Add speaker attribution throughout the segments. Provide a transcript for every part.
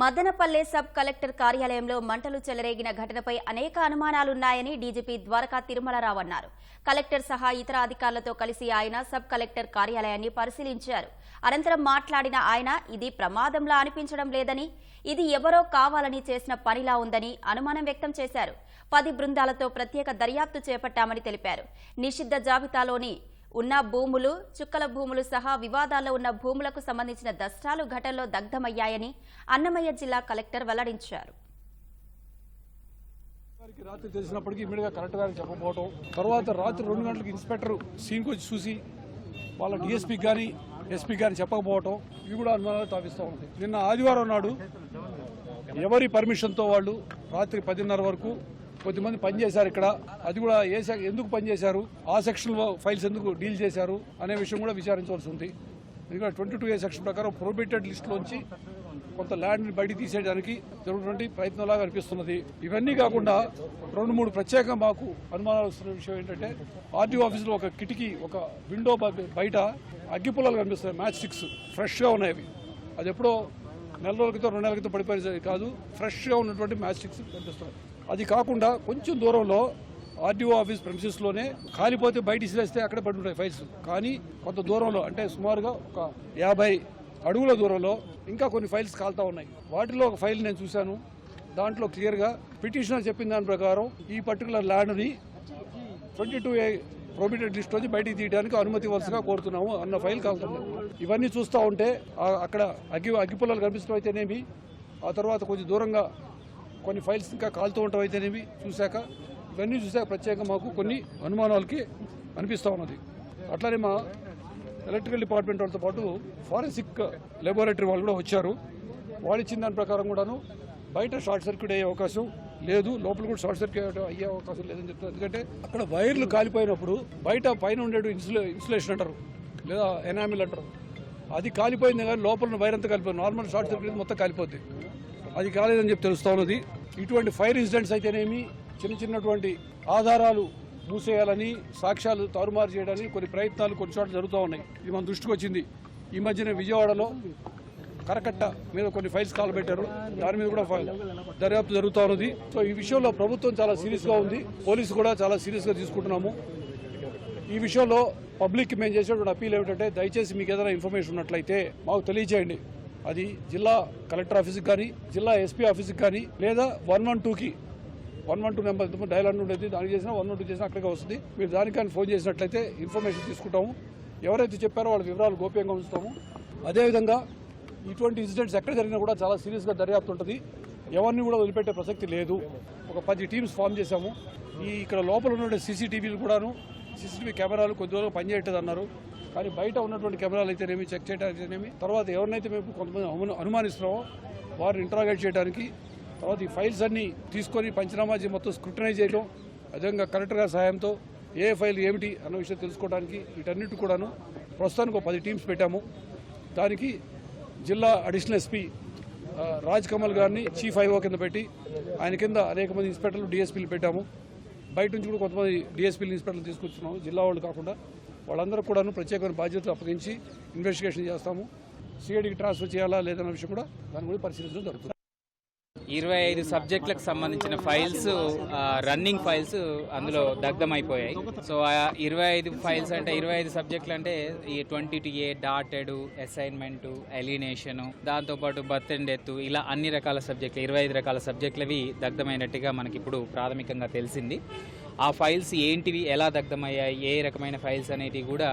Speaker 1: Madanapalle sub collector కార్యాలయంలో మంటలు చెలరేగిన ఘటనపై అనేక అనుమానాలున్నాయని డీజీపీ ద్వారకా తిరుమలరావు అన్నారు. కలెక్టర్ సహా ఇతర అధికారులతో కలిసి ఆయన సబ్ కలెక్టర్ కార్యాలయాన్ని పరిశీలించారు. అనంతరం మాట్లాడిన ఆయన ఇది ప్రమాదంలా అనిపించడం లేదని ఇది ఎవరో కావాలని చేసిన పనిలా ఉందని అనుమానం వ్యక్తం చేశారు. పది బృందాలతో ప్రత్యేక దర్యాప్తు చేపట్టామని తెలిపారు. నిషిద్ధ జాబితాలోని ఉన్న భూములు చుక్కల భూములు సహా వివాదాల్లో ఉన్న భూములకు సంబంధించిన దష్టాలు ఘటనలో దగ్ధమయ్యాయని అన్నమయ్య జిల్లా కలెక్టర్ వెల్లడించారు.
Speaker 2: రాత్రి తెలిసినప్పటికీ ఇమీడియట్గా కలెక్టర్ గారికి చెప్పకపోవటం తర్వాత రాత్రి రెండు గంటలకు ఇన్స్పెక్టర్ సీన్కి వచ్చి చూసి వాళ్ళ డిఎస్పీ కానీ ఎస్పీ కానీ చెప్పకపోవటం ఇవి కూడా అనుమానాలు తాపిస్తూ ఉంటాయి. నిన్న ఆదివారం నాడు ఎవరి పర్మిషన్తో వాళ్ళు రాత్రి పదిన్నర వరకు కొద్దిమంది పనిచేశారు ఇక్కడ. అది కూడా ఏ ఎందుకు పనిచేశారు ఆ సెక్షన్ ఫైల్స్ ఎందుకు డీల్ చేశారు? అనే విషయం కూడా విచారించవలసి ఉంది. ఎందుకంటే ట్వంటీ టూ ఏ సెక్షన్ ప్రకారం ప్రొబేటెడ్ లిస్టులోంచి కొంత ల్యాండ్ని బయటికి తీసేయడానికి జరుగుతున్నటువంటి ప్రయత్నంలాగా అనిపిస్తున్నది. ఇవన్నీ కాకుండా రెండు మూడు ప్రత్యేకంగా మాకు అనుమానాలు వస్తున్న విషయం ఏంటంటే ఆర్టీఓ ఆఫీసులో ఒక కిటికీ ఒక విండో బయట అగ్గిపుల్లలు కనిపిస్తున్నాయి. మ్యాచ్ సిక్స్ ఫ్రెష్గా ఉన్నాయి అది ఎప్పుడో నెల రోజుల క్రితం రెండు నెలల క్రితం పడిపోయేది కాదు. ఫ్రెష్గా ఉన్నటువంటి మ్యాచ్ సిక్స్ కనిపిస్తున్నాయి. అది కాకుండా కొంచెం దూరంలో ఆర్డీఓ ఆఫీస్ ప్రెమిసెస్లోనే కాలిపోతే బయట ఇసిరేస్తే అక్కడే పడి ఉంటాయి ఫైల్స్ కానీ కొంత దూరంలో అంటే సుమారుగా ఒక యాభై అడుగుల దూరంలో ఇంకా కొన్ని ఫైల్స్ కాలుతా ఉన్నాయి. వాటిలో ఒక ఫైల్ నేను చూశాను. దాంట్లో క్లియర్గా పిటిషనర్ చెప్పిన దాని ప్రకారం ఈ పర్టికులర్ ల్యాండ్ని twenty two A prohibited list వచ్చి బయటికి తీయడానికి అనుమతి ఇవ్వాల్సిగా కోరుతున్నాము అన్న ఫైల్ కాలుతుంది ఇవన్నీ చూస్తూ ఉంటే అక్కడ అగ్గి అగ్గిపుల్లలు కనిపిస్తున్నాయితేనేమి అయితేనేమి ఆ తర్వాత కొంచెం దూరంగా కొన్ని ఫైల్స్ ఇంకా కాలుతూ ఉండటం అయితేనేవి చూశాక ఇవన్నీ చూశాక ప్రత్యేకంగా మాకు కొన్ని అనుమానాలకి అనిపిస్తూ ఉన్నది. అట్లానే మా ఎలక్ట్రికల్ డిపార్ట్మెంట్ వాళ్ళతో పాటు ఫారెన్సిక్ లెబొరేటరీ వాళ్ళు కూడా వచ్చారు. వాళ్ళు ఇచ్చిన దాని ప్రకారం కూడాను బయట షార్ట్ సర్క్యూట్ అయ్యే అవకాశం లేదు లోపల కూడా షార్ట్ సర్క్యూట్ అయ్యే అవకాశం లేదని చెప్తారు ఎందుకంటే అక్కడ వైర్లు కాలిపోయినప్పుడు బయట పైన ఉండే ఇన్సులే ఇన్సులేషన్ అంటారు లేదా ఎనామిల్ అంటారు. అది కాలిపోయింది కానీ లోపల వైర్ అంతా కాలిపోయింది. నార్మల్ షార్ట్ సర్క్యూట్ మొత్తం కాలిపోతుంది అది కాలేదని చెప్పి తెలుస్తా ఉన్నది. ఇటువంటి ఫైర్ ఇన్సిడెంట్స్ అయితేనేమి చిన్న చిన్నటువంటి ఆధారాలు మూసేయాలని సాక్ష్యాలు తారుమారు చేయడానికి కొన్ని ప్రయత్నాలు కొన్ని చోట్ల జరుగుతూ ఉన్నాయి. ఇది మన దృష్టికి వచ్చింది. ఈ మధ్యన విజయవాడలో కరకట్ట మీద కొన్ని ఫైల్స్ కాల్ పెట్టారు. దాని మీద కూడా ఫైల్ దర్యాప్తు జరుగుతూ ఉన్నది. సో ఈ విషయంలో ప్రభుత్వం చాలా సీరియస్గా ఉంది. పోలీసు కూడా చాలా సీరియస్గా తీసుకుంటున్నాము. ఈ విషయంలో పబ్లిక్ మేము చేసేటువంటి అప్పీల్ ఏమిటంటే దయచేసి మీకు ఏదైనా ఇన్ఫర్మేషన్ ఉన్నట్లయితే మాకు తెలియజేయండి. అది జిల్లా కలెక్టర్ ఆఫీస్కి కానీ జిల్లా ఎస్పీ ఆఫీస్కి కానీ లేదా వన్ వన్ టూకి. One one two number dialogue ఉండేది దానికి చేసినా వన్ వన్ టూ చేసినా అక్కడికే వస్తుంది. మీరు దానికని ఫోన్ చేసినట్లయితే ఇన్ఫర్మేషన్ తీసుకుంటాము. ఎవరైతే చెప్పారో వాళ్ళ వివరాలు గోప్యంగా ఉంచుతాము. అదేవిధంగా ఇటువంటి ఇన్సిడెంట్స్ ఎక్కడ జరిగినా కూడా చాలా సీరియస్గా దర్యాప్తు ఉంటుంది. ఎవరిని కూడా వదిలిపెట్టే ప్రసక్తి లేదు. ఒక పది టీమ్స్ ఫామ్ చేశాము. ఈ ఇక్కడ లోపల ఉన్న సీసీటీవీలు కూడాను సీసీటీవీ కెమెరాలు కొద్ది రోజులు పనిచేయట్లేదు అన్నారు. కానీ బయట ఉన్నటువంటి కెమెరాలు అయితేనేమి చెక్ చేయడానికి తర్వాత ఎవరినైతే మేము కొంతమంది అనుమానిస్తున్నామో వారిని ఇంటరాగేట్ చేయడానికి తర్వాత ఈ ఫైల్స్ అన్ని తీసుకొని పంచనామా చేసి మొత్తం స్క్రూటనైజ్ చేయడం అదేవిధంగా కలెక్టర్ గారి సహాయంతో ఏ ఫైల్ ఏమిటి అన్న విషయం తెలుసుకోవడానికి వీటన్నిటి కూడాను ప్రస్తుతానికి ఒక పది టీమ్స్ పెట్టాము. దానికి జిల్లా అడిషనల్ ఎస్పీ రాజ్ కమల్ గారిని చీఫ్ ఐఓ కింద పెట్టి ఆయన కింద అనేక మంది ఇన్స్పెక్టర్లు డిఎస్పీలు పెట్టాము. బయట నుంచి కూడా కొంతమంది డిఎస్పీలు ఇన్స్పెక్టర్లు తీసుకొచ్చున్నాము జిల్లా వాళ్ళు కాకుండా వాళ్ళందరూ కూడాను ప్రత్యేకమైన బాధ్యతలు అప్పగించి ఇన్వెస్టిగేషన్ చేస్తాము. సిఐడికి ట్రాన్స్ఫర్ చేయాలా లేదన్న విషయం కూడా దాని గురించి పరిశీలించడం జరుగుతుంది.
Speaker 3: ఇరవై ఐదు సబ్జెక్టులకు సంబంధించిన ఫైల్స్ రన్నింగ్ ఫైల్స్ అందులో దగ్ధమైపోయాయి. సో ఆ ఇరవై ఐదు ఫైల్స్ అంటే ఇరవై ఐదు సబ్జెక్టులు అంటే ఈ twenty two A dotted assignment alienation దాంతోపాటు బర్త్ అండ్ డెత్ ఇలా అన్ని రకాల సబ్జెక్టులు ఇరవై ఐదు రకాల సబ్జెక్టులవి దగ్ధమైనట్టుగా మనకి ఇప్పుడు ప్రాథమికంగా తెలిసింది. ఆ ఫైల్స్ ఏంటివి ఎలా దగ్ధమయ్యాయి ఏ రకమైన ఫైల్స్ అనేటివి కూడా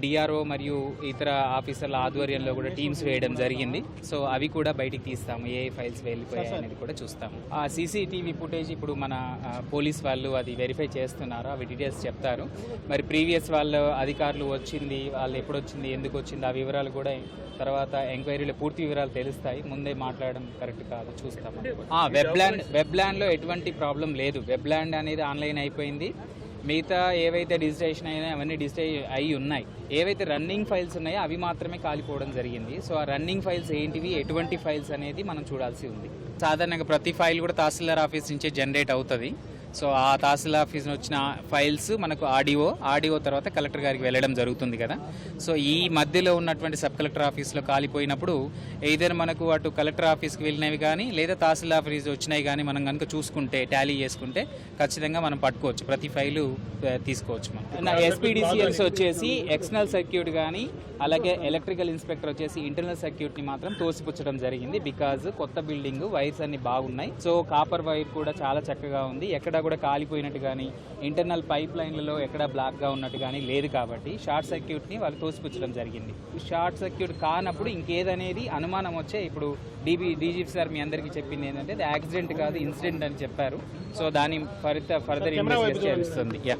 Speaker 3: డిఆర్ఓ మరియు ఇతర ఆఫీసర్ల ఆధ్వర్యంలో కూడా టీమ్స్ వేయడం జరిగింది. సో అవి కూడా బయటికి తీస్తాము. ఏ ఫైల్స్ వెళ్ళిపోయాయి అనేది కూడా చూస్తాము. ఆ సీసీటీవీ ఫుటేజ్ ఇప్పుడు మన పోలీస్ వాళ్ళు అది వెరిఫై చేస్తున్నారు అవి డీటెయిల్స్ చెప్తారు. మరి ప్రీవియస్ వాళ్ళ అధికారులు వచ్చింది వాళ్ళు ఎప్పుడు వచ్చింది ఎందుకు వచ్చింది ఆ వివరాలు కూడా తర్వాత ఎంక్వైరీలో పూర్తి వివరాలు తెలుస్తాయి. ముందే మాట్లాడడం కరెక్ట్ కాదు చూస్తాము. ఆ, వెబ్ ల్యాండ్ వెబ్ ల్యాండ్లో ఎటువంటి ప్రాబ్లం లేదు. వెబ్ ల్యాండ్ అనేది ఆన్లైన్ అయిపోయింది. మిగతా ఏవైతే డిజిటేషన్ అయినా అవన్నీ డిజిటై అయి ఉన్నాయి. ఏవైతే రన్నింగ్ ఫైల్స్ ఉన్నాయో అవి మాత్రమే కాలిపోవడం జరిగింది. సో ఆ రన్నింగ్ ఫైల్స్ ఏంటివి? ఎటువంటి ఫైల్స్ అనేది మనం చూడాల్సి ఉంది. సాధారణంగా ప్రతి ఫైల్ కూడా తహసీల్దార్ ఆఫీస్ నుంచే జనరేట్ అవుతుంది. సో ఆ తహసీల్ ఆఫీస్ వచ్చిన ఫైల్స్ మనకు ఆడియో ఆడియో తర్వాత కలెక్టర్ గారికి వెళ్ళడం జరుగుతుంది కదా. సో ఈ మధ్యలో ఉన్నటువంటి సబ్ కలెక్టర్ ఆఫీస్లో కాలిపోయినప్పుడు ఏదైనా మనకు అటు కలెక్టర్ ఆఫీస్కి వెళ్ళినవి కానీ లేదా తహసీల్ ఆఫీస్ వచ్చినవి కానీ మనం కనుక చూసుకుంటే టాలీ చేసుకుంటే ఖచ్చితంగా మనం పట్టుకోవచ్చు. ప్రతి ఫైలు తీసుకోవచ్చు మనం. ఎస్పీడీసీఎల్స్ వచ్చేసి ఎక్స్టర్నల్ సర్క్యూట్ కానీ అలాగే ఎలక్ట్రికల్ ఇన్స్పెక్టర్ వచ్చేసి ఇంటర్నల్ సర్క్యూట్ని మాత్రం తోసిపుచ్చడం జరిగింది బికాజ్ కొత్త బిల్డింగ్ వైర్స్ అన్ని బాగున్నాయి. సో కాపర్ వైర్ కూడా చాలా చక్కగా ఉంది. ఎక్కడ కూడా కాలిపోయినట్టు కానీ ఇంటర్నల్ పైప్ లైన్లలో ఎక్కడ బ్లాక్గా ఉన్నట్టు కానీ లేదు కాబట్టి షార్ట్ సర్క్యూట్ని వాళ్ళు తోసిపుచ్చడం జరిగింది. షార్ట్ సర్క్యూట్ కానప్పుడు ఇంకేదనేది అనుమానం వచ్చే ఇప్పుడు డీబీ డీజీపీ సార్ మీ అందరికీ చెప్పింది ఏంటంటే అది యాక్సిడెంట్ కాదు ఇన్సిడెంట్ అని చెప్పారు. సో దాని ఫర్దర్ ఫర్దర్ ఇన్వెస్టిగేషన్ చేస్తుంది. యా.